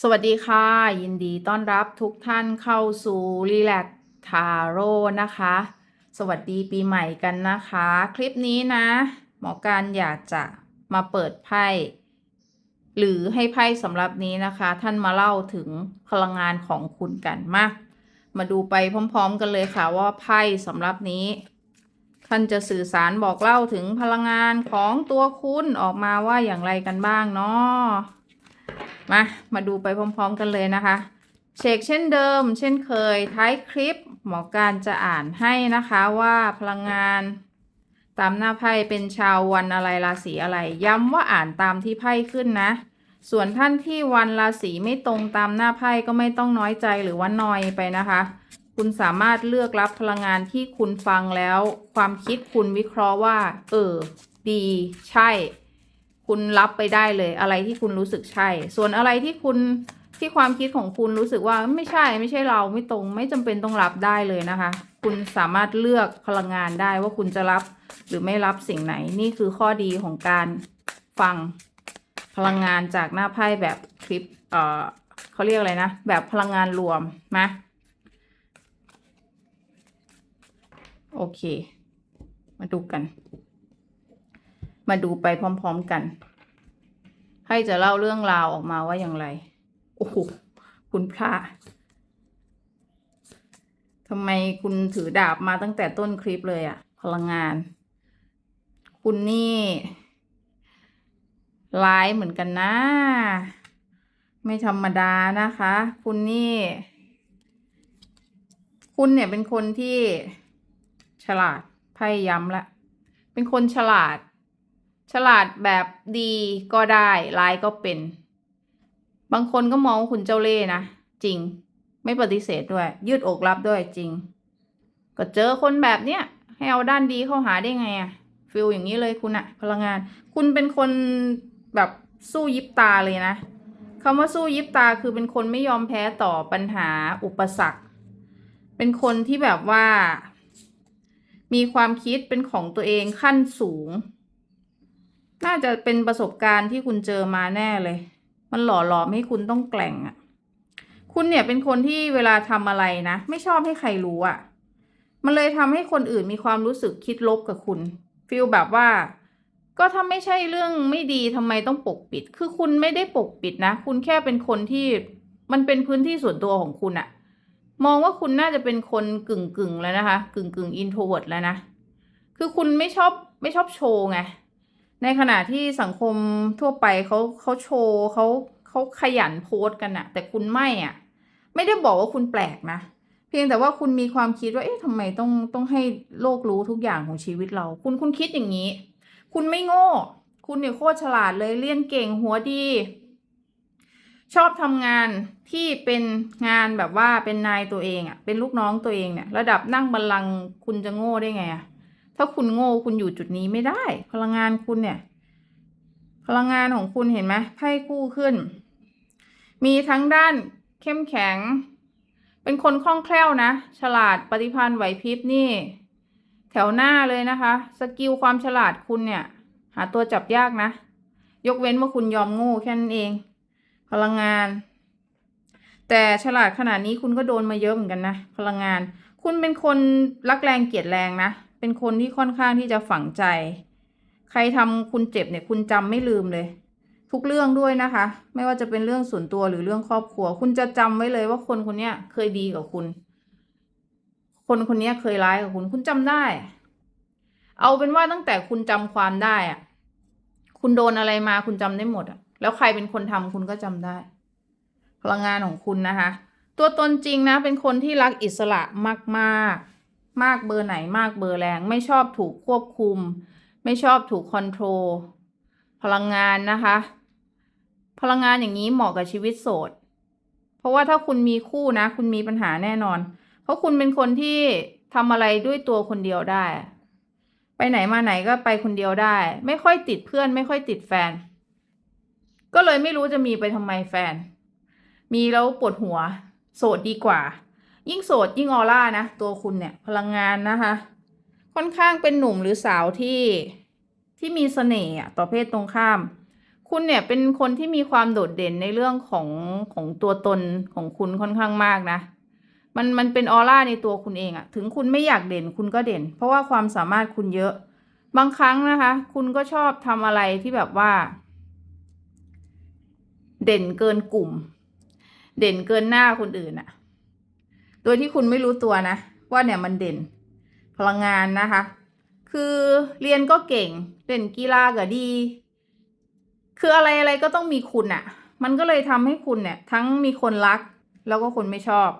สวัสดีค่ะ ยินดีต้อนรับทุกท่านเข้าสู่ Relax t a r o นะคะ สวัสดีปีใหม่กันนะคะ คลิปนี้นะ หมอการอยากจะมาเปิดไพ่หรือให้ไพ่สำหรับนี้นะคะ ท่านมาเล่าถึงพลังงานของคุณกันมามาดูไปพร้อม ๆ กันเลยค่ะว่าไพ่สำหรับนี้ ท่านจะสื่อสารบอกเล่าถึงพลังงานของตัวคุณออกมาว่าอย่างไรกันบ้างเนาะ มา มาดูไปพร้อม ๆ กันเลยนะคะ เช็คเช่นเดิม เช่นเคย ท้ายคลิปหมอการจะอ่านให้นะคะว่าพลังงานตามหน้าไพ่เป็นชาววันอะไรราศีอะไร ย้ำว่าอ่านตามที่ไพ่ขึ้นนะ ส่วนท่านที่วันราศีไม่ตรงตามหน้าไพ่ก็ไม่ต้องน้อยใจหรือว่านอยไปนะคะ คุณสามารถเลือกรับพลังงานที่คุณฟังแล้ว ความคิดคุณวิเคราะห์ว่า เออ ดี ใช่ คุณรับไปได้เลย อะไรที่คุณรู้สึกใช่ ส่วนอะไรที่คุณที่ความคิดของคุณรู้สึกว่าไม่ใช่ไม่ใช่เราไม่ตรง ไม่จำเป็นต้องรับได้เลยนะคะ คุณสามารถเลือกพลังงานได้ว่าคุณจะรับหรือไม่รับสิ่งไหนนี่คือข้อดีของการฟังพลังงานจากหน้าไพ่แบบคลิปเอ่อเขาเรียกอะไรนะ แบบพลังงานรวมนะโอเค มาดูกัน มาดูไปพร้อมๆกัน ให้จะเล่าเรื่องราวออกมาว่าอย่างไร โอ้โห คุณพระทำไมคุณถือดาบมาตั้งแต่ต้นคลิปเลยอะพลังงาน คุณนี่ ร้ายเหมือนกันนะ ไม่ธรรมดานะคะ คุณนี่ คุณเนี่ยเป็นคนที่ฉลาดไพ่ย้ำละ เป็นคนฉลาด ฉลาดแบบดีก็ได้ร้ายก็เป็น บางคนก็มองว่าคุณเจ้าเล่ห์นะ จริง ไม่ปฏิเสธด้วย ยืดอกรับด้วยจริง ก็เจอคนแบบเนี้ยให้เอาด้านดีเข้าหาได้ไงอะฟิลอย่างนี้เลยคุณอะพลังงาน คุณเป็นคนแบบสู้ยิบตาเลยนะคำว่าสู้ยิบตาคือเป็นคนไม่ยอมแพ้ต่อปัญหาอุปสรรค เป็นคนที่แบบว่า มีความคิดเป็นของตัวเองขั้นสูง น่าจะเป็นประสบการณ์ที่คุณเจอมาแน่เลย มันหล่อหลอมให้คุณต้องแกล่งอะ่ะคุณเนี่ยเป็นคนที่เวลาทำอะไรนะ ไม่ชอบให้ใครรู้อะ่ะมันเลยทำให้คนอื่นมีความรู้สึกคิดลบกับคุณฟีลแบบว่า ก็ถ้าไม่ใช่เรื่องไม่ดีทำไมต้องปกปิด คือคุณไม่ได้ปกปิดนะ คุณแค่เป็นคนที่มันเป็นพื้นที่ส่วนตัวของคุณอะมองว่าคุณน่าจะเป็นคนกึ่งกึ่งแล้วนะคะ กึ่งกึ่งอินโทรเวิร์ดแล้วนะ คือคุณไม่ชอบไม่ชอบโชว์ไง ในขณะที่สังคมทั่วไปเขาเขาโชว์เขาเขาขยันโพสต์กันอะแต่คุณไม่อะไม่ได้บอกว่าคุณแปลกนะ เพียงแต่ว่าคุณมีความคิดว่าเอ๊ะทำไมต้องต้องให้โลกรู้ทุกอย่างของชีวิตเรา คุณคุณคิดอย่างนี้ คุณไม่โง่ คุณเนี่ยโคตรฉลาดเลยเรียนเก่งหัวดี ชอบทำงานที่เป็นงานแบบว่าเป็นนายตัวเองอะเป็นลูกน้องตัวเองเนี่ย ระดับนั่งบัลลังก์คุณจะโง่ได้ไงอะ ถ้าคุณโง่คุณอยู่จุดนี้ไม่ได้ พลังงานคุณเนี่ย พลังงานของคุณเห็นไหมไพ่คู่ขึ้น มีทั้งด้านเข้มแข็ง เป็นคนคล่องแคล่วนะ ฉลาดปฏิภาณไหวพริบนี่ แถวหน้าเลยนะคะ สกิลความฉลาดคุณเนี่ย หาตัวจับยากนะ ยกเว้นว่าคุณยอมโง่แค่นั้นเอง พลังงาน แต่ฉลาดขนาดนี้คุณก็โดนมาเยอะเหมือนกันนะ พลังงาน คุณเป็นคนรักแรงเกลียดแรงนะ เป็นคนที่ค่อนข้างที่จะฝังใจ ใครทำคุณเจ็บเนี่ยคุณจำไม่ลืมเลย ทุกเรื่องด้วยนะคะ ไม่ว่าจะเป็นเรื่องส่วนตัวหรือเรื่องครอบครัว คุณจะจำไว้เลยว่าคนคนเนี้ยเคยดีกับคุณ คนคนเนี้ยเคยร้ายกับคุณ คุณจำได้ เอาเป็นว่าตั้งแต่คุณจำความได้อะคุณโดนอะไรมาคุณจำได้หมดอะแล้วใครเป็นคนทำคุณก็จำได้ พลังงานของคุณนะคะ ตัวตนจริงนะเป็นคนที่รักอิสระมาก ๆ มากเบอร์ไหนมากเบอร์แรง ไม่ชอบถูกควบคุม ไม่ชอบถูกคอนโทรลพลังงานนะคะ พลังงานอย่างนี้เหมาะกับชีวิตโสด เพราะว่าถ้าคุณมีคู่นะ คุณมีปัญหาแน่นอน เพราะคุณเป็นคนที่ทำอะไรด้วยตัวคนเดียวได้ ไปไหนมาไหนก็ไปคนเดียวได้ ไม่ค่อยติดเพื่อน ไม่ค่อยติดแฟน ก็เลยไม่รู้จะมีไปทำไมแฟน มีแล้วปวดหัว โสดดีกว่า ยิ่งโสดยิ่งออร่านะ ตัวคุณเนี่ยพลังงานนะคะ ค่อนข้างเป็นหนุ่มหรือสาวที่ที่มีเสน่ห์ต่อเพศตรงข้าม คุณเนี่ยเป็นคนที่มีความโดดเด่นในเรื่องของของตัวตนของคุณค่อนข้างมากนะ มันมันเป็นออร่าในตัวคุณเองอะถึงคุณไม่อยากเด่นคุณก็เด่น เพราะว่าความสามารถคุณเยอะ บางครั้งนะคะ คุณก็ชอบทำอะไรที่แบบว่า เด่นเกินกลุ่ม เด่นเกินหน้าคนอื่นอะ โดยที่คุณไม่รู้ตัวนะ ว่าเนี่ยมันเด่น พลังงานนะคะ คือเรียนก็เก่งเล่นกีฬาก็ดี คืออะไรอะไรก็ต้องมีคุณอะมันก็เลยทำให้คุณเนี่ย ทั้งมีคนรัก แล้วก็คนไม่ชอบ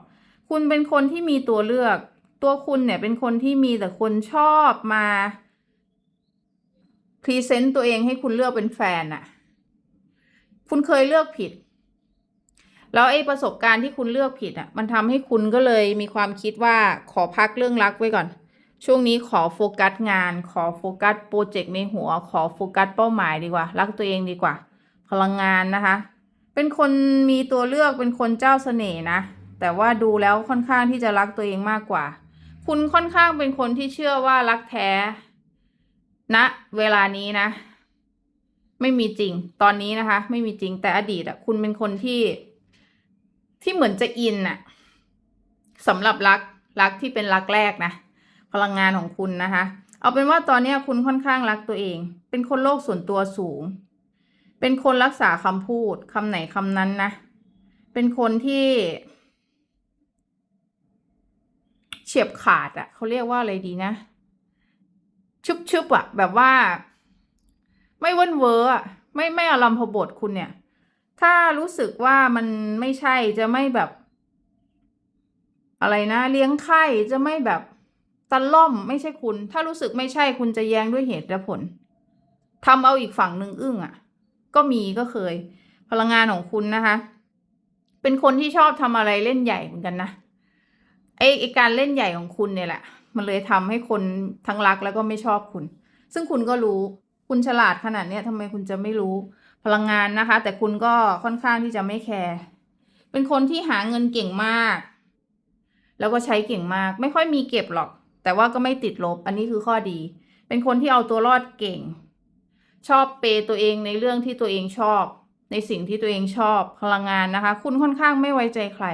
คุณเป็นคนที่มีตัวเลือก ตัวคุณเนี่ยเป็นคนที่มีแต่คนชอบมาพรีเซนต์ตัวเองให้คุณเลือกเป็นแฟนอะคุณเคยเลือกผิด แล้วไอ้ประสบการณ์ที่คุณเลือกผิดอะมันทำให้คุณก็เลยมีความคิดว่าขอพักเรื่องรักไว้ก่อน ช่วงนี้ขอโฟกัสงาน ขอโฟกัสโปรเจกต์ในหัว ขอโฟกัสเป้าหมายดีกว่า รักตัวเองดีกว่า พลังงานนะคะ เป็นคนมีตัวเลือกเป็นคนเจ้าเสน่ห์นะ แต่ว่าดูแล้วค่อนข้างที่จะรักตัวเองมากกว่า คุณค่อนข้างเป็นคนที่เชื่อว่ารักแท้ณนะเวลานี้นะ ไม่มีจริง ตอนนี้นะคะ ไม่มีจริงแต่อดีตอะคุณเป็นคนที่ ที่เหมือนจะอินอะสำหรับรักรักที่เป็นรักแรกนะ พลังงานของคุณนะคะ เอาเป็นว่าตอนนี้คุณค่อนข้างรักตัวเอง เป็นคนโลกส่วนตัวสูง เป็นคนรักษาคำพูดคำไหนคำนั้นนะ เป็นคนที่ เฉียบขาดอะ่ะเขาเรียกว่าอะไรดีนะ ชุบชุบๆอะ่ะแบบว่า ไม่เว้นเวอร์อะไม่ไม่อารมพบทคุณเนี่ย ถ้ารู้สึกว่ามันไม่ใช่จะไม่แบบ อะไรนะ เลี้ยงไข่จะไม่แบบตะล่อมไม่ใช่คุณ ถ้ารู้สึกไม่ใช่คุณจะแย้งด้วยเหตุและผลทำเอาอีกฝั่งหนึ่งอึ้งอะ่ะ ก็มีก็เคย พลังงานของคุณนะคะ เป็นคนที่ชอบทำอะไรเล่นใหญ่เหมือนกันนะไอไอการเล่นใหญ่ของคุณเนี่ยแหละ มันเลยทำให้คนทั้งรักแล้วก็ไม่ชอบคุณ ซึ่งคุณก็รู้ คุณฉลาดขนาดเนี้ยทำไมคุณจะไม่รู้ พลังงานนะคะ แต่คุณก็ค่อนข้างที่จะไม่แคร์เป็นคนที่หาเงินเก่งมาก แล้วก็ใช้เก่งมาก ไม่ค่อยมีเก็บหรอก แต่ว่าก็ไม่ติดลบ อันนี้คือข้อดี เป็นคนที่เอาตัวรอดเก่ง ชอบเปย์ตัวเองในเรื่องที่ตัวเองชอบ ในสิ่งที่ตัวเองชอบพลังงานนะคะ คุณค่อนข้างไม่ไว้ใจใคร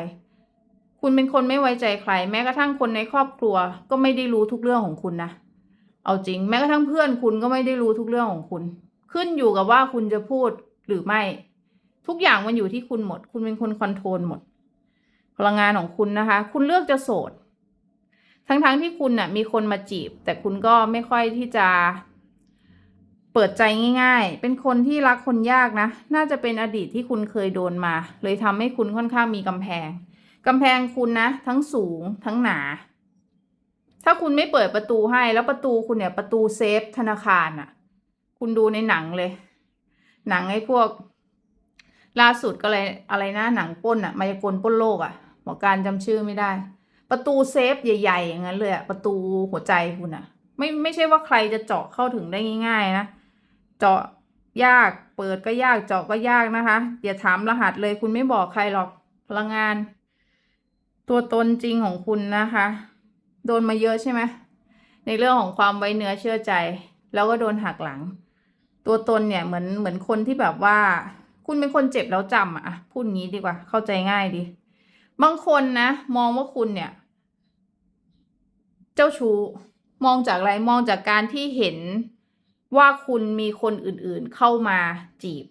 คุณเป็นคนไม่ไว้ใจใคร แม้กระทั่งคนในครอบครัว ก็ไม่ได้รู้ทุกเรื่องของคุณนะเอาจริง แม้กระทั่งเพื่อนคุณก็ไม่ได้รู้ทุกเรื่องของคุณ ขึ้นอยู่กับว่าคุณจะพูดหรือไม่ ทุกอย่างมันอยู่ที่คุณหมด คุณเป็นคนคอนโทรลหมด พลังงานของคุณนะคะ คุณเลือกจะโสด ทั้งๆที่คุณน่ะมีคนมาจีบ แต่คุณก็ไม่ค่อยที่จะ เปิดใจง่าย ๆ เป็นคนที่รักคนยากนะ น่าจะเป็นอดีตที่คุณเคยโดนมา เลยทำให้คุณค่อนข้างมีกำแพงกำแพงคุณนะ ทั้งสูงทั้งหนา ถ้าคุณไม่เปิดประตูให้แล้วประตูคุณเนี่ยประตูเซฟธนาคารอะ คุณดูในหนังเลย หนังไอ้พวก ล่าสุดก็เลยอะไรนะหนังป้นอะมายากลป้นโลกอะหมอการจำชื่อไม่ได้ ประตูเซฟใหญ่ ๆ อย่างนั้นเลยอะประตูหัวใจคุณอะไม่ไม่ใช่ว่าใครจะเจาะเข้าถึงได้ง่าย ๆ นะ เจาะยากเปิดก็ยากเจาะก็ยากนะคะ อย่าถามรหัสเลยคุณไม่บอกใครหรอกพลังงาน ตัวตนจริงของคุณนะคะ โดนมาเยอะใช่ไหมในเรื่องของความไว้เนื้อเชื่อใจ แล้วก็โดนหักหลัง ตัวตนเนี่ยเหมือนเหมือนคนที่แบบว่า คุณเป็นคนเจ็บแล้วจำอะพูดงี้ดีกว่า เข้าใจง่ายดี บางคนนะ มองว่าคุณเนี่ย เจ้าชู้มองจากอะไรมองจากการที่เห็นว่าคุณมีคนอื่นๆเข้ามาจีบ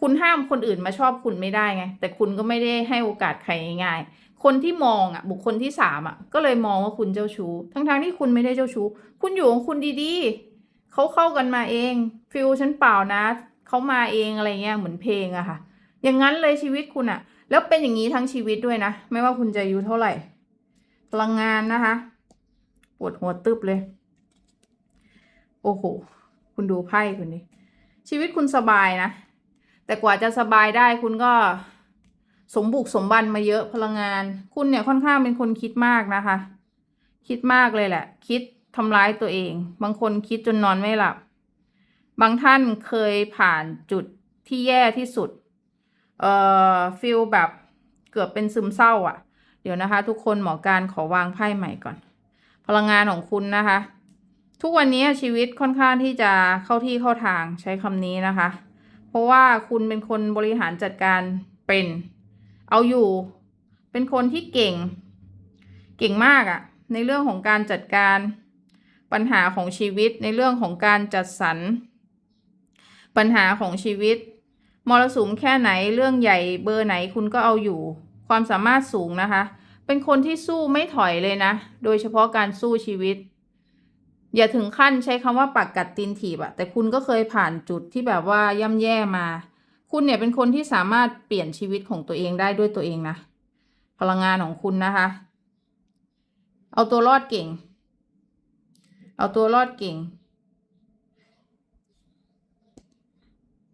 คุณห้ามคนอื่นมาชอบคุณไม่ได้ไง แต่คุณก็ไม่ได้ให้โอกาสใครง่ายๆคนที่มองอะ บุคคลที่สามอะ ก็เลยมองว่าคุณเจ้าชู้ทั้งๆที่คุณไม่ได้เจ้าชู้คุณอยู่ของคุณดีๆ เขาเข้ากันมาเองฟิลฉันเปล่านะเขามาเองอะไรเงี้ยเหมือนเพลงอะค่ะ อย่างนั้นเลยชีวิตคุณอะแล้วเป็นอย่างนี้ทั้งชีวิตด้วยนะ ไม่ว่าคุณจะอายุเท่าไหร่พลังงานนะคะปวดหัวตึบเลย โอ้โห คุณดูไพ่คุณนี่ชีวิตคุณสบายนะ แต่กว่าจะสบายได้คุณก็สมบุกสมบันมาเยอะพลังงาน คุณเนี่ยค่อนข้างเป็นคนคิดมากนะคะ คิดมากเลยแหละ คิด ทำร้ายตัวเอง บางคนคิดจนนอนไม่หลับ บางท่านเคยผ่านจุดที่แย่ที่สุด เอ่อฟิลแบบเกือบเป็นซึมเศร้าอะ่ะ เดี๋ยวนะคะ ทุกคนหมอการขอวางไพ่ใหม่ก่อน พลังงานของคุณนะคะ ทุกวันนี้ชีวิตค่อนข้างที่จะเข้าที่เข้าทางใช้คำนี้นะคะ เพราะว่าคุณเป็นคนบริหารจัดการเป็น เอาอยู่ เป็นคนที่เก่ง เก่งมากอะในเรื่องของการจัดการ ปัญหาของชีวิตในเรื่องของการจัดสรร ปัญหาของชีวิตมรสุมแค่ไหนเรื่องใหญ่เบอร์ไหนคุณก็เอาอยู่ ความสามารถสูงนะคะ เป็นคนที่สู้ไม่ถอยเลยนะ โดยเฉพาะการสู้ชีวิต อย่าถึงขั้นใช้คำว่าปักกัดตีนถีบอะแต่คุณก็เคยผ่านจุดที่แบบว่าย่ำแย่มา คุณเนี่ยเป็นคนที่สามารถเปลี่ยนชีวิตของตัวเองได้ด้วยตัวเองนะพลังงานของคุณนะคะ เอาตัวรอดเก่ง เอาตัวรอดเก่ง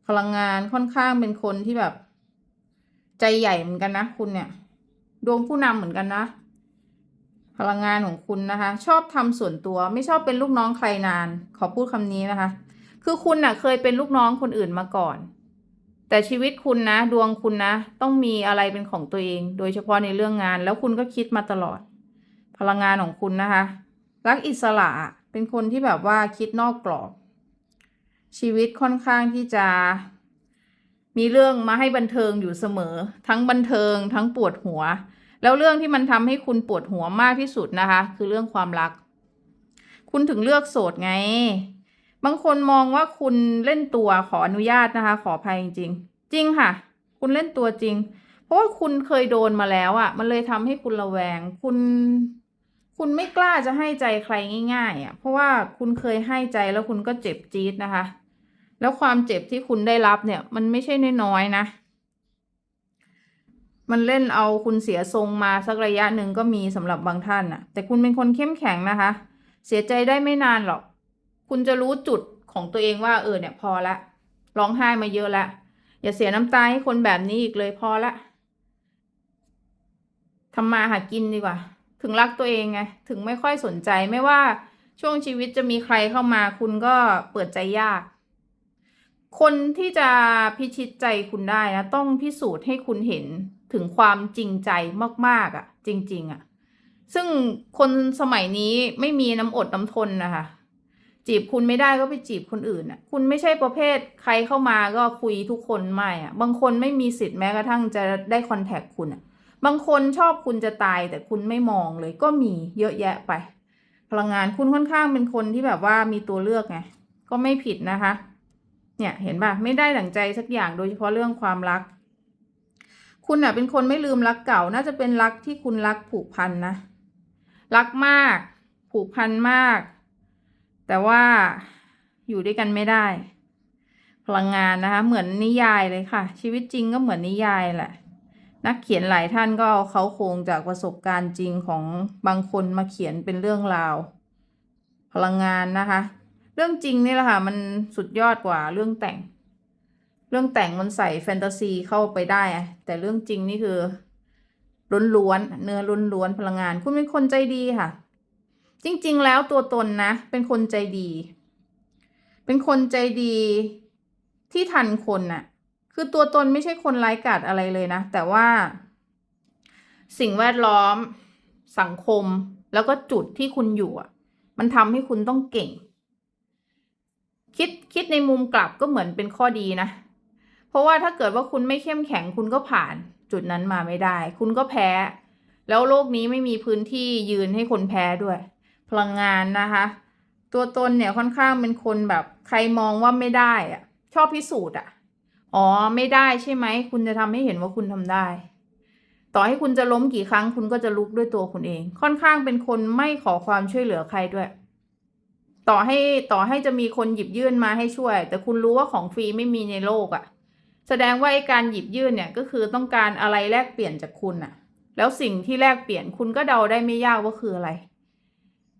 พลังงานค่อนข้างเป็นคนที่แบบ ใจใหญ่เหมือนกันนะคุณเนี่ย ดวงผู้นำเหมือนกันนะ พลังงานของคุณนะคะ ชอบทำส่วนตัวไม่ชอบเป็นลูกน้องใครนาน ขอพูดคำนี้นะคะ คือคุณน่ะ เคยเป็นลูกน้องคนอื่นมาก่อน แต่ชีวิตคุณนะ ดวงคุณนะ ต้องมีอะไรเป็นของตัวเอง โดยเฉพาะในเรื่องงาน แล้วคุณก็คิดมาตลอด พลังงานของคุณนะคะรักอิสระ เป็นคนที่แบบว่าคิดนอกกรอบ ชีวิตค่อนข้างที่จะมีเรื่องมาให้บันเทิงอยู่เสมอ ทั้งบันเทิงทั้งปวดหัว แล้วเรื่องที่มันทำให้คุณปวดหัวมากที่สุดนะคะ คือเรื่องความรัก คุณถึงเลือกโสดไง บางคนมองว่าคุณเล่นตัวขออนุญาตนะคะ ขออภัยจริง จริงค่ะ คุณเล่นตัวจริง เพราะว่าคุณเคยโดนมาแล้วอะ่ะ มันเลยทำให้คุณระแวง คุณ คุณไม่กล้าจะให้ใจใครง่าย ๆอะเพราะว่าคุณเคยให้ใจแล้วคุณก็เจ็บจี๊ดนะคะ แล้วความเจ็บที่คุณได้รับเนี่ย มันไม่ใช่น้อยๆนะ มันเล่นเอาคุณเสียทรงมาสักระยะหนึ่งก็มีสำหรับบางท่านน่ะ แต่คุณเป็นคนเข้มแข็งนะคะ เสียใจได้ไม่นานหรอก คุณจะรู้จุดของตัวเองว่าเออเนี่ยพอละร้องไห้มาเยอะละอย่าเสียน้ำตาให้คนแบบนี้อีกเลยพอละทำมาหากินดีกว่า ถึงรักตัวเองไงถึงไม่ค่อยสนใจไม่ว่าช่วงชีวิตจะมีใครเข้ามา คุณก็เปิดใจยาก คนที่จะพิชิตใจคุณได้นะต้องพิสูจน์ให้คุณเห็นถึงความจริงใจมากๆอะ่ะ จริง ๆอะ่ะ ซึ่งคนสมัยนี้ไม่มีน้ำอดน้ำทนนะคะจีบคุณไม่ได้ก็ไปจีบคนอื่นอะ คุณไม่ใช่ประเภทใครเข้ามาก็คุยทุกคนไม่อะ บางคนไม่มีสิทธิ์แม้กระทั่งจะได้คอนแทคคุณอะ บางคนชอบคุณจะตายแต่คุณไม่มองเลยก็มีเยอะแยะไป พลังงานคุณค่อนข้างเป็นคนที่แบบว่ามีตัวเลือกไงก็ไม่ผิดนะคะ เนี่ยเห็นป่ะไม่ได้ดั่งใจสักอย่างโดยเฉพาะเรื่องความรัก คุณอะเป็นคนไม่ลืมรักเก่า น่าจะเป็นรักที่คุณรักผูกพันนะ รักมาก ผูกพันมาก แต่ว่าอยู่ด้วยกันไม่ได้ พลังงานนะคะ เหมือนนิยายเลยค่ะ ชีวิตจริงก็เหมือนนิยายแหละ นักเขียนหลายท่านก็เอาเขาโครงจากประสบการณ์จริงของบางคนมาเขียนเป็นเรื่องราว พลังงานนะคะ เรื่องจริงนี่แหละค่ะมันสุดยอดกว่าเรื่องแต่ง เรื่องแต่งมันใส่แฟนตาซีเข้าไปได้แต่เรื่องจริงนี่คือล้วนๆเนื้อล้วนๆพลังงาน คุณเป็นคนใจดีค่ะ จริง ๆ แล้วตัวตนนะ เป็นคนใจดี เป็นคนใจดีที่ทันคนน่ะ คือตัวตนไม่ใช่คนไร้กาดอะไรเลยนะ แต่ว่า สิ่งแวดล้อม สังคม แล้วก็จุดที่คุณอยู่อะ มันทำให้คุณต้องเก่ง คิดคิดในมุมกลับก็เหมือนเป็นข้อดีนะ เพราะว่าถ้าเกิดว่าคุณไม่เข้มแข็งคุณก็ผ่าน จุดนั้นมาไม่ได้ คุณก็แพ้ แล้วโลกนี้ไม่มีพื้นที่ยืนให้คนแพ้ด้วย พลังงานนะคะตัวตนเนี่ยค่อนข้างเป็นคนแบบใครมองว่าไม่ได้อะชอบพิสูจน์อะ อ๋อไม่ได้ใช่ไหม คุณจะทำให้เห็นว่าคุณทำได้ ต่อให้คุณจะล้มกี่ครั้ง คุณก็จะลุกด้วยตัวคุณเอง ค่อนข้างเป็นคนไม่ขอความช่วยเหลือใครด้วย ต่อให้ต่อให้จะมีคนหยิบยื่นมาให้ช่วย แต่คุณรู้ว่าของฟรีไม่มีในโลกอะแสดงว่าไอ้การหยิบยื่นเนี่ยก็คือต้องการอะไรแลกเปลี่ยนจากคุณอะแล้วสิ่งที่แลกเปลี่ยนคุณก็เดาได้ไม่ยากว่าคืออะไร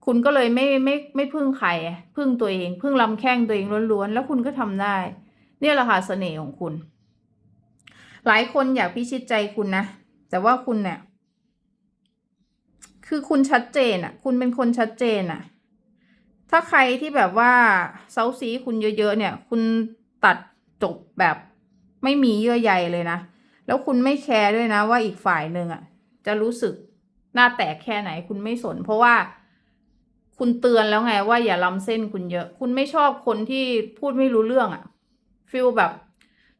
คุณก็เลยไม่ไม่ไม่พึ่งใครพึ่งตัวเอง พึ่งลำแข้งตัวเองล้วนๆแล้วคุณก็ทำได้ เนี่ยแหละค่ะเสน่ห์ของคุณ หลายคนอยากพิชิตใจคุณนะ แต่ว่าคุณเนี่ย คือคุณชัดเจนอะคุณเป็นคนชัดเจนอะถ้าใครที่แบบว่าเซาซีคุณเยอะๆเนี่ย คุณตัดจบแบบไม่มีเยื่อใยเลยนะ แล้วคุณไม่แคร์ด้วยนะ ว่าอีกฝ่ายหนึ่งอะจะรู้สึกหน้าแตกแค่ไหนคุณไม่สน เพราะว่าคุณเตือนแล้วไงว่าอย่าล้ำเส้นคุณเยอะ คุณไม่ชอบคนที่พูดไม่รู้เรื่องอะ ฟิลแบบ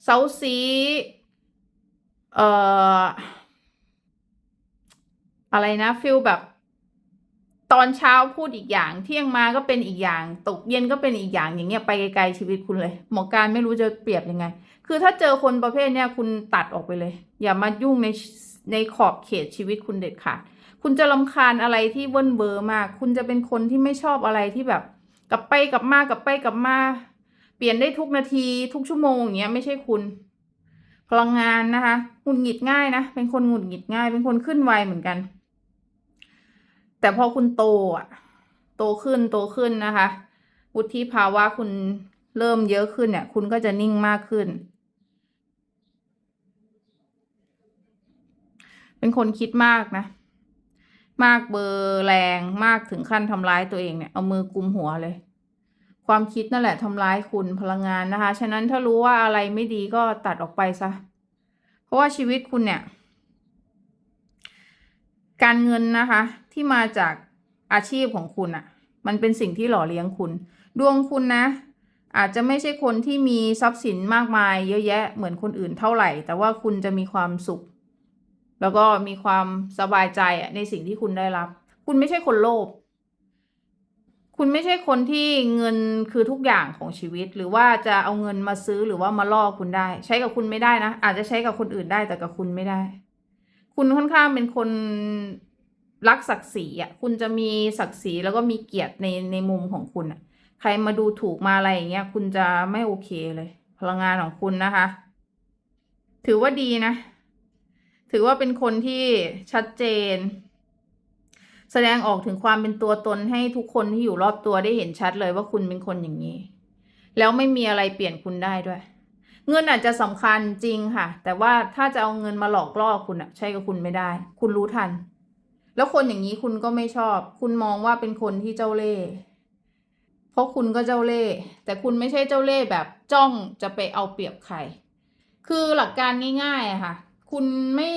เซาซีเอ่ออะไรนะฟิลแบบตอนเช้าพูดอีกอย่างเที่ยงมาก็เป็นอีกอย่าง ตกเย็นก็เป็นอีกอย่างอย่างเงี้ยไปไกลๆชีวิตคุณเลย หมอการไม่รู้จะเปรียบยังไง คือถ้าเจอคนประเภทเนี้ยคุณตัดออกไปเลย อย่ามายุ่งในในขอบเขตชีวิตคุณเด็ดขาดคุณจะรำคาญอะไรที่เวิ้นเบอร์มาก คุณจะเป็นคนที่ไม่ชอบอะไรที่แบบ กลับไปกลับมากลับไปกลับมา เปลี่ยนได้ทุกนาทีทุกชั่วโมงอย่างเงี้ยไม่ใช่คุณ พลังงานนะคะหงุดหงิดง่ายนะเป็นคนหงุดหงิดง่าย เป็นคนขึ้นไวเหมือนกัน แต่พอคุณโตอะ โตขึ้นโตขึ้นนะคะวุฒิภาวะคุณเริ่มเยอะขึ้นเนี่ย คุณก็จะนิ่งมากขึ้น เป็นคนคิดมากนะ มากเบอร์แรงมากถึงขั้นทำร้ายตัวเองเนี่ย เอามือกุมหัวเลย ความคิดนั่นแหละทำร้ายคุณพลังงานนะคะ ฉะนั้นถ้ารู้ว่าอะไรไม่ดีก็ตัดออกไปซะ เพราะว่าชีวิตคุณเนี่ย การเงินนะคะ ที่มาจากอาชีพของคุณอะ่ะ มันเป็นสิ่งที่หล่อเลี้ยงคุณ ดวงคุณนะ อาจจะไม่ใช่คนที่มีทรัพย์สินมากมาย เยอะแยะเหมือนคนอื่นเท่าไหร่ แต่ว่าคุณจะมีความสุข แล้วก็มีความสบายใจในสิ่งที่คุณได้รับ คุณไม่ใช่คนโลภ คุณไม่ใช่คนที่เงินคือทุกอย่างของชีวิต หรือว่าจะเอาเงินมาซื้อหรือว่ามาล่อคุณได้ ใช้กับคุณไม่ได้นะ อาจจะใช้กับคนอื่นได้แต่กับคุณไม่ได้ คุณค่อนข้างเป็นคนรักศักดิ์ศรีอะคุณจะมีศักดิ์ศรีแล้วก็มีเกียรติในในมุมของคุณอะ ใครมาดูถูกมาอะไรอย่างเงี้ยคุณจะไม่โอเคเลย พลังงานของคุณนะคะ ถือว่าดีนะ ถือว่าเป็นคนที่ชัดเจน แสดงออกถึงความเป็นตัวตนให้ทุกคนที่อยู่รอบตัวได้เห็นชัดเลยว่าคุณเป็นคนอย่างนี้ แล้วไม่มีอะไรเปลี่ยนคุณได้ด้วย เงินอาจจะสำคัญจริงค่ะ แต่ว่าถ้าจะเอาเงินมาหลอกล่อคุณอะใช่กับคุณไม่ได้ คุณรู้ทัน แล้วคนอย่างนี้คุณก็ไม่ชอบ คุณมองว่าเป็นคนที่เจ้าเล่ห์เพราะคุณก็เจ้าเล่ห์แต่คุณไม่ใช่เจ้าเล่ห์แบบจ้องจะไปเอาเปรียบใครคือหลักการง่ายๆค่ะ คุณไม่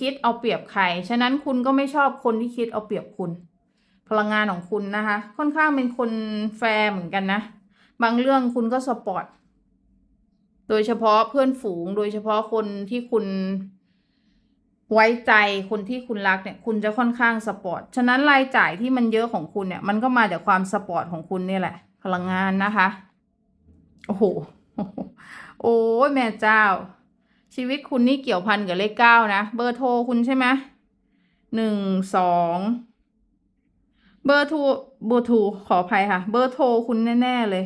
คิดเอาเปรียบใคร ฉะนั้นคุณก็ไม่ชอบคนที่คิดเอาเปรียบคุณ พลังงานของคุณนะคะ ค่อนข้างเป็นคนแฟร์เหมือนกันนะ บางเรื่องคุณก็สปอร์ต โดยเฉพาะเพื่อนฝูง โดยเฉพาะคนที่คุณไว้ใจคนที่คุณรักเนี่ย คุณจะค่อนข้างสปอร์ต ฉะนั้นรายจ่ายที่มันเยอะของคุณเนี่ย มันก็มาจากความสปอร์ตของคุณนี่แหละ พลังงานนะคะ โอ้โห โอ้แม่เจ้า ชีวิตคุณนี่เกี่ยวพันกับเลขเก้านะ เบอร์โทรคุณใช่ไหมหนึ่งสองเบอร์โทรเบอร์โทรขออภัยค่ะ เบอร์โทรคุณแน่ ๆเลย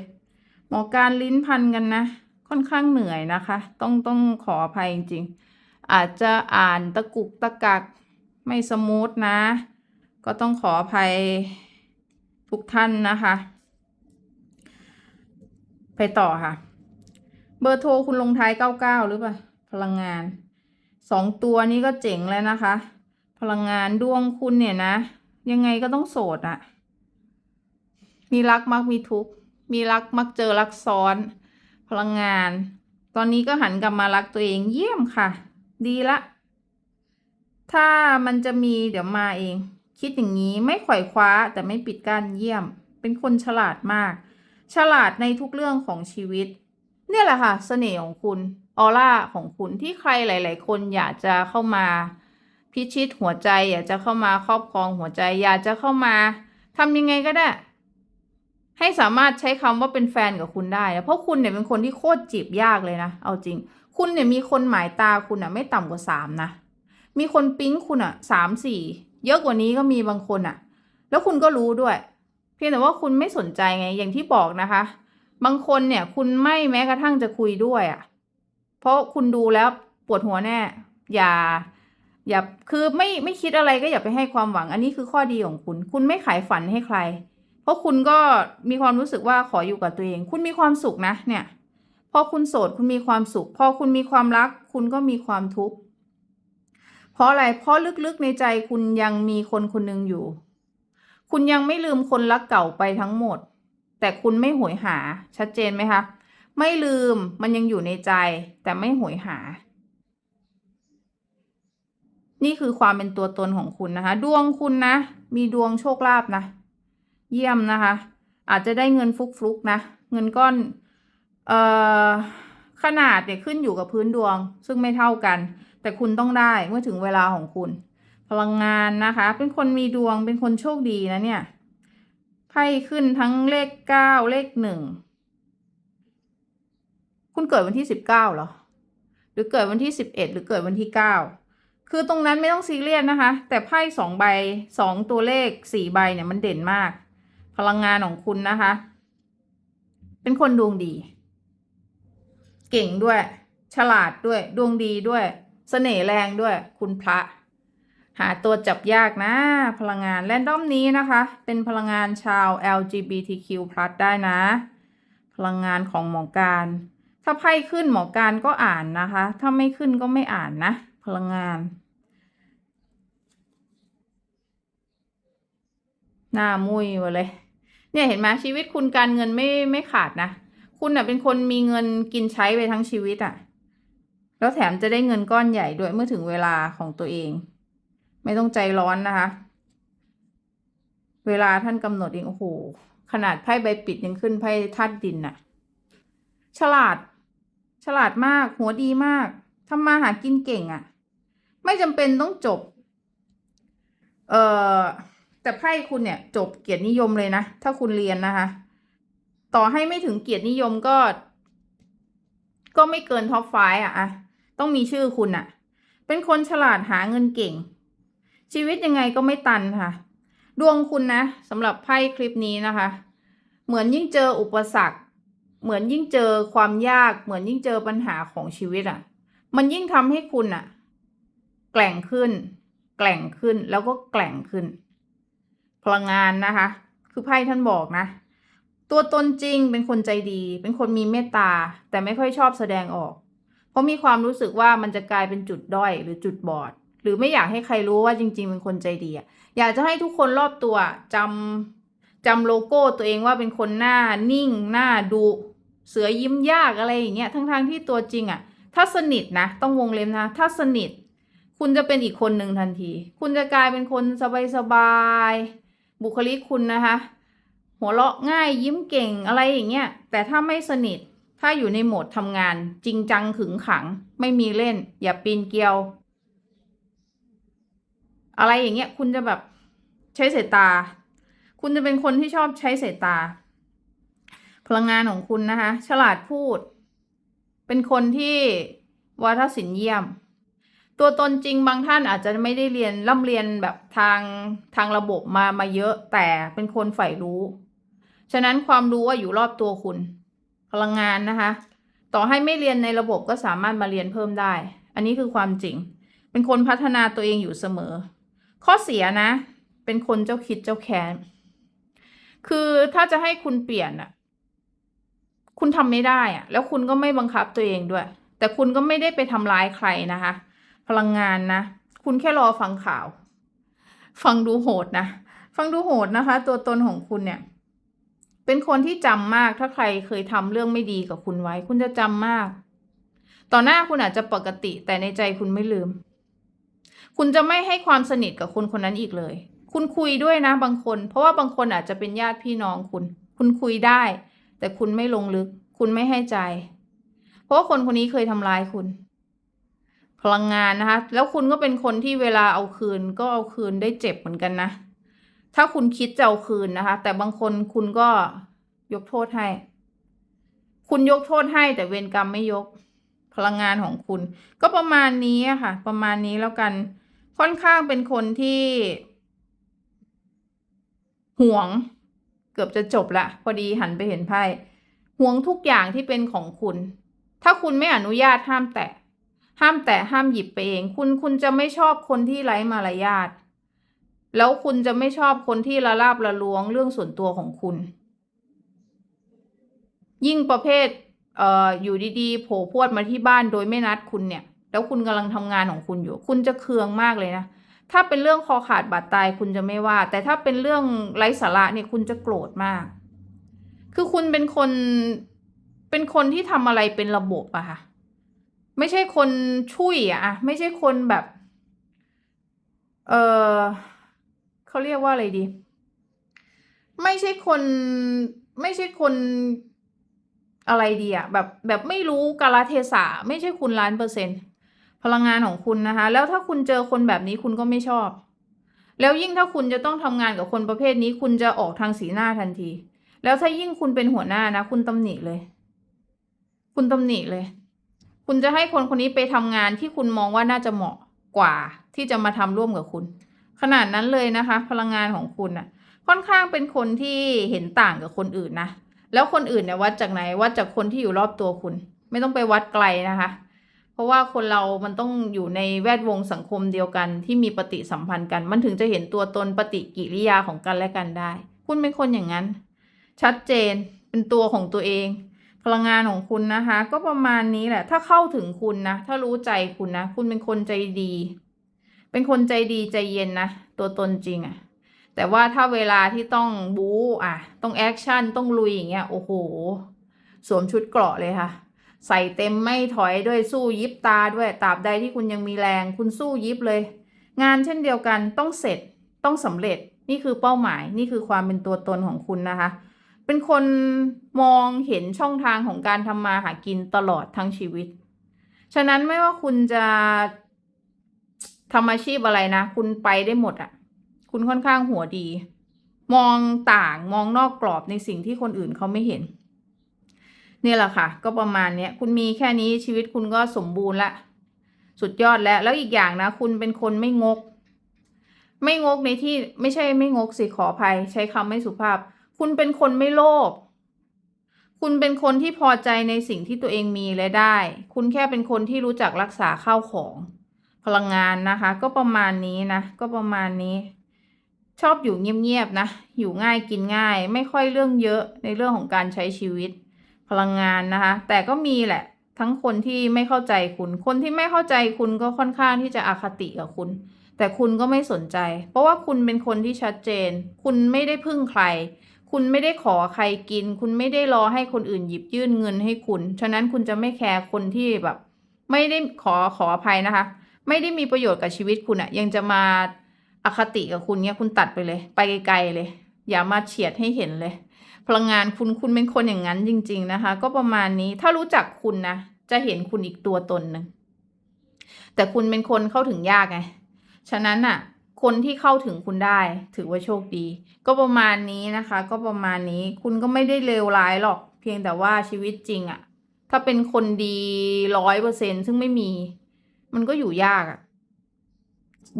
หมอการลิ้นพันกันนะ ค่อนข้างเหนื่อยนะคะ ต้องต้องขออภัยจริงๆ อาจจะอ่านตะกุกตะกักไม่สมูทนะ ก็ต้องขออภัยทุกท่านนะคะ ไปต่อค่ะ เบอร์โทรคุณลงท้ายเก้าเก้าหรือเปล่า พลังงานสองตัวนี้ก็เจ๋งแล้วนะคะ พลังงานดวงคุณเนี่ยนะ ยังไงก็ต้องโสดอะมีรักมักมีทุกข์มีรักมักเจอรักซ้อน พลังงาน ตอนนี้ก็หันกลับมารักตัวเองเยี่ยมค่ะ ดีละ ถ้ามันจะมีเดี๋ยวมาเอง คิดอย่างนี้ไม่ขว่คว้าแต่ไม่ปิดกั้นเยี่ยม เป็นคนฉลาดมาก ฉลาดในทุกเรื่องของชีวิต เนี่ยแหละค่ะ เสน่ห์ของคุณ ออร่าของคุณที่ใครหลาย ๆ คนอยากจะเข้ามาพิชิตหัวใจ อยากจะเข้ามาครอบครองหัวใจ อยากจะเข้ามาทำยังไงก็ได้ ให้สามารถใช้คำว่าเป็นแฟนกับคุณได้นะเพราะคุณเนี่ยเป็นคนที่โคตรจีบยากเลยนะ เอาจริง คุณเนี่ยมีคนหมายตาคุณอะไม่ต่ำกว่าสามนะ มีคนปิ๊งคุณอะสามสี่เยอะกว่านี้ก็มีบางคนอะ แล้วคุณก็รู้ด้วย เพียงแต่ว่าคุณไม่สนใจไงอย่างที่บอกนะคะ บางคนเนี่ยคุณไม่แม้กระทั่งจะคุยด้วยอะ เพราะคุณดูแล้วปวดหัวแน่อย่า อย่าคือไม่ไม่คิดอะไรก็อย่าไปให้ความหวัง อันนี้คือข้อดีของคุณ คุณไม่ขายฝันให้ใคร เพราะคุณก็มีความรู้สึกว่าขออยู่กับตัวเอง คุณมีความสุขนะ เนี่ยพอคุณโสดคุณมีความสุข พอคุณมีความรัก คุณก็มีความทุกข์เพราะอะไรเพราะลึกๆในใจคุณยังมีคนคนหนึ่งอยู่ คุณยังไม่ลืมคนรักเก่าไปทั้งหมด แต่คุณไม่หวยหาชัดเจนไหมคะ ไม่ลืมมันยังอยู่ในใจ แต่ไม่หวยหา นี่คือความเป็นตัวตนของคุณนะคะ ดวงคุณนะ มีดวงโชคลาภนะ เยี่ยมนะคะ อาจจะได้เงินฟลุกนะ เงินก้อน เอ่อ ขนาดเนี่ยขึ้นอยู่กับพื้นดวง ซึ่งไม่เท่ากัน แต่คุณต้องได้เมื่อถึงเวลาของคุณ พลังงานนะคะ เป็นคนมีดวงเป็นคนโชคดีนะเนี่ยไพ่ขึ้นทั้งเลขเก้าเลขหนึ่ง คุณเกิดวันที่สิบเก้าเหรอ หรือเกิดวันที่สิบเอ็ดหรือเกิดวันที่เก้าคือตรงนั้นไม่ต้องซีเรียสนะคะ แต่ไพ่สองใบสองตัวเลขสี่ใบเนี่ยมันเด่นมาก พลังงานของคุณนะคะ เป็นคนดวงดี เก่งด้วย ฉลาดด้วย ดวงดีด้วยเสน่ห์แรงด้วย คุณพระ หาตัวจับยากนะ พลังงานแรนดอมนี้นะคะ เป็นพลังงานชาว LGBTQ+ ได้นะ พลังงานของหมอการ ถ้าไพ่ขึ้นหมอการก็อ่านนะคะ ถ้าไม่ขึ้นก็ไม่อ่านนะ พลังงาน หน้ามุยมาเลย เนี่ยเห็นไหมชีวิตคุณการเงินไม่ไม่ขาดนะ คุณน่ะเป็นคนมีเงินกินใช้ไปทั้งชีวิตอะ่ะ แล้วแถมจะได้เงินก้อนใหญ่ด้วยเมื่อถึงเวลาของตัวเอง ไม่ต้องใจร้อนนะคะ เวลาท่านกำหนดเองโอ้โหขนาดไพ่ใบปิดยังขึ้นไพ่ธาตุดินน่ะ ฉลาด ฉลาดมาก หัวดีมากทำมาหากินเก่งอะ่ะ ไม่จำเป็นต้องจบ เอ่อ แต่ไพ่คุณเนี่ย จบเกียรตินิยมเลยนะ ถ้าคุณเรียนนะคะ ต่อให้ไม่ถึงเกียรตินิยมก็ ก็ไม่เกินท็อปไฟว์อะอะต้องมีชื่อคุณอะเป็นคนฉลาดหาเงินเก่ง ชีวิตยังไงก็ไม่ตันค่ะ ดวงคุณนะสำหรับไพ่คลิปนี้นะคะ เหมือนยิ่งเจออุปสรรค เหมือนยิ่งเจอความยากเหมือนยิ่งเจอปัญหาของชีวิตอะมันยิ่งทำให้คุณอะแกล่งขึ้น แกล่งขึ้นแล้วก็แกล่งขึ้น พลังงานนะคะ คือไพ่ท่านบอกนะ ตัวตนจริงเป็นคนใจดี เป็นคนมีเมตตา แต่ไม่ค่อยชอบแสดงออก เพราะมีความรู้สึกว่ามันจะกลายเป็นจุดด้อยหรือจุดบอด หรือไม่อยากให้ใครรู้ว่าจริง ๆ เป็นคนใจดีอะอยากจะให้ทุกคนรอบตัวจำจำโลโก้ตัวเองว่าเป็นคนหน้านิ่งหน้าดุ เสือยิ้มยากอะไรอย่างเงี้ยทั้งๆที่ตัวจริงอะถ้าสนิทนะต้องวงเล็บนะถ้าสนิท คุณจะเป็นอีกคนหนึ่งทันที คุณจะกลายเป็นคนสบายๆบุคลิกคุณนะคะ หัวเราะง่ายยิ้มเก่งอะไรอย่างเงี้ยแต่ถ้าไม่สนิทถ้าอยู่ในโหมดทำงาน จริงจังขึงขัง ไม่มีเล่น อย่าปีนเกลียว อะไรอย่างเงี้ยคุณจะแบบใช้สายตา คุณจะเป็นคนที่ชอบใช้สายตา ลังงานของคุณนะคะ ฉลาดพูด เป็นคนที่วาทศิลป์เยี่ยม ตัวตนจริงบางท่านอาจจะไม่ได้เรียนร่ำเรียนแบบทางทางระบบมามาเยอะแต่เป็นคนใฝ่รู้ ฉะนั้นความรู้ว่าอยู่รอบตัวคุณ พลังงานนะคะ ต่อให้ไม่เรียนในระบบก็สามารถมาเรียนเพิ่มได้ อันนี้คือความจริง เป็นคนพัฒนาตัวเองอยู่เสมอ ข้อเสียนะ เป็นคนเจ้าคิดเจ้าแค้นคือถ้าจะให้คุณเปลี่ยนอะ คุณทำไม่ได้อะแล้วคุณก็ไม่บังคับตัวเองด้วย แต่คุณก็ไม่ได้ไปทำร้ายใครนะคะ พลังงานนะ คุณแค่รอฟังข่าว ฟังดูโหดนะ ฟังดูโหดนะคะ ตัวตนของคุณเนี่ย เป็นคนที่จำมาก ถ้าใครเคยทำเรื่องไม่ดีกับคุณไว้ คุณจะจำมาก ต่อหน้าคุณอาจจะปกติ แต่ในใจคุณไม่ลืม คุณจะไม่ให้ความสนิทกับคนคนนั้นอีกเลย คุณคุยด้วยนะบางคน เพราะว่าบางคนอาจจะเป็นญาติพี่น้องคุณ คุณคุยได้ แต่คุณไม่ลงลึก คุณไม่ให้ใจ เพราะว่าคนคนนี้เคยทำร้ายคุณ พลังงานนะคะ แล้วคุณก็เป็นคนที่เวลาเอาคืน ก็เอาคืนได้เจ็บเหมือนกันนะ ถ้าคุณคิดจะเอาคืนนะคะ แต่บางคนคุณก็ยกโทษให้ คุณยกโทษให้แต่เวรกรรมไม่ยก พลังงานของคุณ ก็ประมาณนี้ค่ะ ประมาณนี้แล้วกัน ค่อนข้างเป็นคนที่ห่วง เกือบจะจบละ พอดีหันไปเห็นไพ่ห่วงทุกอย่างที่เป็นของคุณ ถ้าคุณไม่อนุญาตห้ามแตะ ห้ามแตะห้ามหยิบไปเอง คุณคุณจะไม่ชอบคนที่ไร้มารยาทแล้วคุณจะไม่ชอบคนที่ละลาบละล้วงเรื่องส่วนตัวของคุณ ยิ่งประเภทเอ่ออยู่ดีๆโผล่พวดมาที่บ้านโดยไม่นัดคุณเนี่ย แล้วคุณกำลังทำงานของคุณอยู่ คุณจะเคืองมากเลยนะ ถ้าเป็นเรื่องคอขาดบาดตายคุณจะไม่ว่า แต่ถ้าเป็นเรื่องไร้สาระเนี่ยคุณจะโกรธมาก คือคุณเป็นคนเป็นคนที่ทำอะไรเป็นระบบอะค่ะ ไม่ใช่คนช่วยอะไม่ใช่คนแบบ เออเขาเรียกว่าอะไรดี ไม่ใช่คนไม่ใช่คนอะไรดีอะแบบแบบไม่รู้กาลเทศะ ไม่ใช่คุณล้านเปอร์เซ็นต์ พลังงานของคุณนะคะ แล้วถ้าคุณเจอคนแบบนี้คุณก็ไม่ชอบ แล้วยิ่งถ้าคุณจะต้องทำงานกับคนประเภทนี้ คุณจะออกทางสีหน้าทันที แล้วถ้ายิ่งคุณเป็นหัวหน้านะ คุณตำหนิเลย คุณตำหนิเลย คุณจะให้คนคนนี้ไปทำงานที่คุณมองว่าน่าจะเหมาะกว่าที่จะมาทำร่วมกับคุณ ขนาดนั้นเลยนะคะ พลังงานของคุณน่ะค่อนข้างเป็นคนที่เห็นต่างกับคนอื่นนะแล้วคนอื่นเนี่ยวัดจากไหนวัดจากคนที่อยู่รอบตัวคุณ ไม่ต้องไปวัดไกลนะคะ เพราะว่าคนเรามันต้องอยู่ในแวดวงสังคมเดียวกันที่มีปฏิสัมพันธ์กัน มันถึงจะเห็นตัวตนปฏิกิริยาของกันและกันได้ คุณเป็นคนอย่างนั้น ชัดเจนเป็นตัวของตัวเอง พลังงานของคุณนะคะ ก็ประมาณนี้แหละ ถ้าเข้าถึงคุณนะ ถ้ารู้ใจคุณนะ คุณเป็นคนใจดี เป็นคนใจดีใจเย็นนะ ตัวตนจริงอะแต่ว่าถ้าเวลาที่ต้องบู๊อะ ต้องแอคชั่นต้องลุยอย่างเงี้ยโอ้โห สวมชุดเกราะเลยค่ะ ใส่เต็มไม่ถอยด้วยสู้ยิบตาด้วยตราบใดที่คุณยังมีแรง คุณสู้ยิบเลย งานเช่นเดียวกันต้องเสร็จต้องสำเร็จนี่คือเป้าหมายนี่คือความเป็นตัวตนของคุณนะคะ เป็นคนมองเห็นช่องทางของการทำมาหากินตลอดทั้งชีวิต ฉะนั้นไม่ว่าคุณจะทำอาชีพอะไรนะ คุณไปได้หมดอะ่ะ คุณค่อนข้างหัวดี มองต่างมองนอกกรอบในสิ่งที่คนอื่นเขาไม่เห็น นี่แหละค่ะ ก็ประมาณเนี้ยคุณมีแค่นี้ชีวิตคุณก็สมบูรณ์ละ สุดยอดแล้ว แล้วอีกอย่างนะ คุณเป็นคนไม่งก ไม่งกในที่ไม่ใช่ไม่งกสิขออภัย ใช้คำไม่สุภาพ คุณเป็นคนไม่โลภคุณเป็นคนที่พอใจในสิ่งที่ตัวเองมีและได้ คุณแค่เป็นคนที่รู้จักรักษาข้าวของพลังงานนะคะ ก็ประมาณนี้นะ ก็ประมาณนี้ ชอบอยู่เงียบๆนะ อยู่ง่ายกินง่าย ไม่ค่อยเรื่องเยอะในเรื่องของการใช้ชีวิต พลังงานนะคะ แต่ก็มีแหละ ทั้งคนที่ไม่เข้าใจคุณ คนที่ไม่เข้าใจคุณก็ค่อนข้างที่จะอคติกับคุณ แต่คุณก็ไม่สนใจ เพราะว่าคุณเป็นคนที่ชัดเจน คุณไม่ได้พึ่งใคร คุณไม่ได้ขอใครกิน คุณไม่ได้รอให้คนอื่นหยิบยื่นเงินให้คุณ ฉะนั้นคุณจะไม่แคร์คนที่แบบ ไม่ได้ขอขออภัยนะคะ ไม่ได้มีประโยชน์กับชีวิตคุณอะยังจะมาอคติกับคุณเนี่ยคุณตัดไปเลย ไปไกลๆเลย อย่ามาเฉียดให้เห็นเลย พลังงานคุณคุณเป็นคนอย่างนั้นจริง ๆนะคะ ก็ประมาณนี้ถ้ารู้จักคุณนะจะเห็นคุณอีกตัวตนหนึ่งแต่คุณเป็นคนเข้าถึงยากไงฉะนั้นอะ คนที่เข้าถึงคุณได้ ถือว่าโชคดี ก็ประมาณนี้นะคะ ก็ประมาณนี้คุณก็ไม่ได้เลวร้ายหรอก เพียงแต่ว่าชีวิตจริงอะ ถ้าเป็นคนดีร้อยเปอร์เซ็นซึ่งไม่มี มันก็อยู่ยากอะ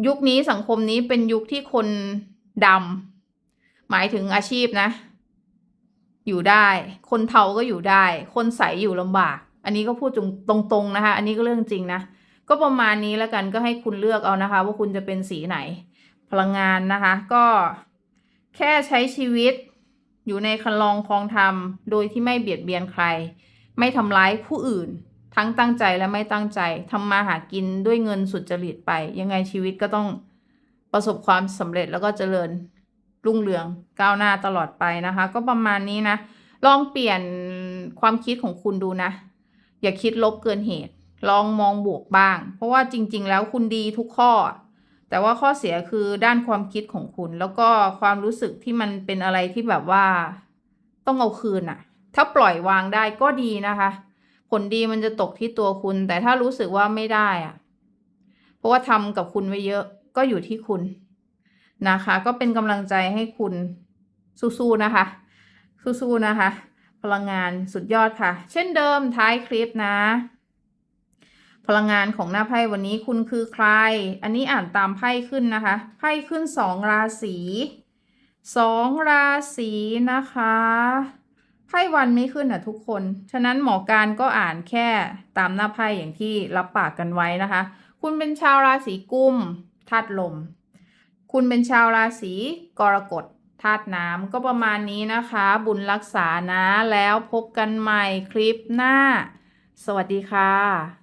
ยุคนี้สังคมนี้เป็นยุคที่คนดำหมายถึงอาชีพนะ อยู่ได้ คนเทาก็อยู่ได้ คนใสอยู่ลำบาก อันนี้ก็พูดตรงๆนะคะ อันนี้ก็เรื่องจริงนะ ก็ประมาณนี้แล้วกันก็ให้คุณเลือกเอานะคะ ว่าคุณจะเป็นสีไหน พลังงานนะคะ ก็แค่ใช้ชีวิต อยู่ในคันลองคลองธรรม โดยที่ไม่เบียดเบียนใคร ไม่ทำร้ายผู้อื่น ทั้งตั้งใจและไม่ตั้งใจทำมาหากินด้วยเงินสุดจริตไป ยังไงชีวิตก็ต้องประสบความสำเร็จแล้วก็เจริญ รุ่งเรืองก้าวหน้าตลอดไปนะคะ ก็ประมาณนี้นะ ลองเปลี่ยนความคิดของคุณดูนะ อย่าคิดลบเกินเหตุ ลองมองบวกบ้าง เพราะว่าจริง ๆ แล้วคุณดีทุกข้อ แต่ว่าข้อเสียคือด้านความคิดของคุณ แล้วก็ความรู้สึกที่มันเป็นอะไรที่แบบว่าต้องเอาคืนอะถ้าปล่อยวางได้ก็ดีนะคะ ผลดีมันจะตกที่ตัวคุณ แต่ถ้ารู้สึกว่าไม่ได้อะเพราะว่าทำกับคุณไว้เยอะก็อยู่ที่คุณ นะคะ ก็เป็นกำลังใจให้คุณสู้ๆนะคะ สู้ๆนะคะ พลังงานสุดยอดค่ะ เช่นเดิมท้ายคลิปนะ พลังงานของหน้าไพ่วันนี้คุณคือใคร อันนี้อ่านตามไพ่ขึ้นนะคะ ไพ่ขึ้นสองราศีสองราศีนะคะไพ่วันไม่ขึ้นอะทุกคน ฉะนั้นหมอการก็อ่านแค่ตามหน้าไพ่อย่างที่รับปากกันไว้นะคะ คุณเป็นชาวราศีกุมธาตุลม คุณเป็นชาวราศีกรกฎธาตุน้ำก็ประมาณนี้นะคะ บุญรักษานะแล้วพบกันใหม่คลิปหน้า สวัสดีค่ะ